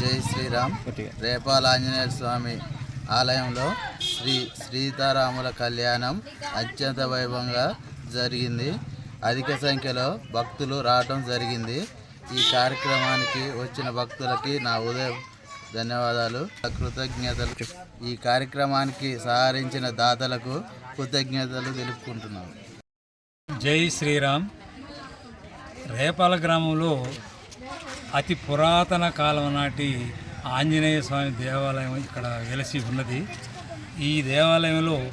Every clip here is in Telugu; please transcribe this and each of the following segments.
జై శ్రీరామ్. రేపాల ఆంజనేయ స్వామి ఆలయంలో శ్రీ సీతారాముల కళ్యాణం అత్యంత వైభవంగా జరిగింది. అధిక సంఖ్యలో భక్తులు రావటం జరిగింది. ఈ కార్యక్రమానికి వచ్చిన భక్తులకి నా ఉదయం ధన్యవాదాలు. కృతజ్ఞతలు. ఈ కార్యక్రమానికి సహకరించిన దాతలకు కృతజ్ఞతలు తెలుపుకుంటున్నాను. జై శ్రీరామ్. రేపాల గ్రామంలో అతి పురాతన కాలం నాటి ఆంజనేయ స్వామి దేవాలయం ఇక్కడ వెలసి ఉన్నది. ఈ దేవాలయంలో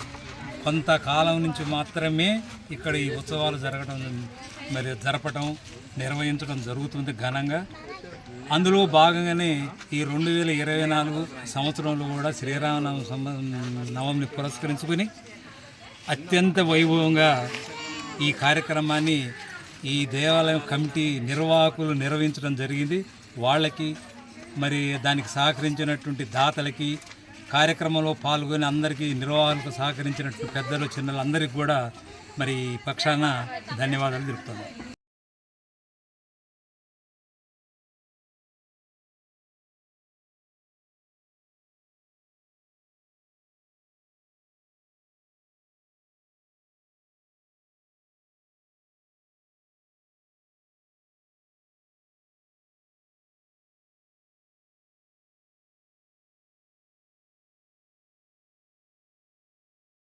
కొంతకాలం నుంచి మాత్రమే ఇక్కడ ఈ ఉత్సవాలు జరగడం మరి జరపటం నిర్వహించడం జరుగుతుంది ఘనంగా. అందులో భాగంగానే ఈ రెండు వేల ఇరవై నాలుగు సంవత్సరంలో కూడా శ్రీరామనవ నవంని పురస్కరించుకొని అత్యంత వైభవంగా ఈ కార్యక్రమాన్ని ఈ దేవాలయం కమిటీ నిర్వాహకులు నిర్వహించడం జరిగింది. వాళ్ళకి మరి దానికి సహకరించినటువంటి దాతలకి కార్యక్రమంలో పాల్గొని అందరికీ నిర్వాహకులకు సహకరించినట్టు పెద్దలు చిన్నలు అందరికీ కూడా మరి ఈ పక్షాన ధన్యవాదాలు తెలుపుతున్నాను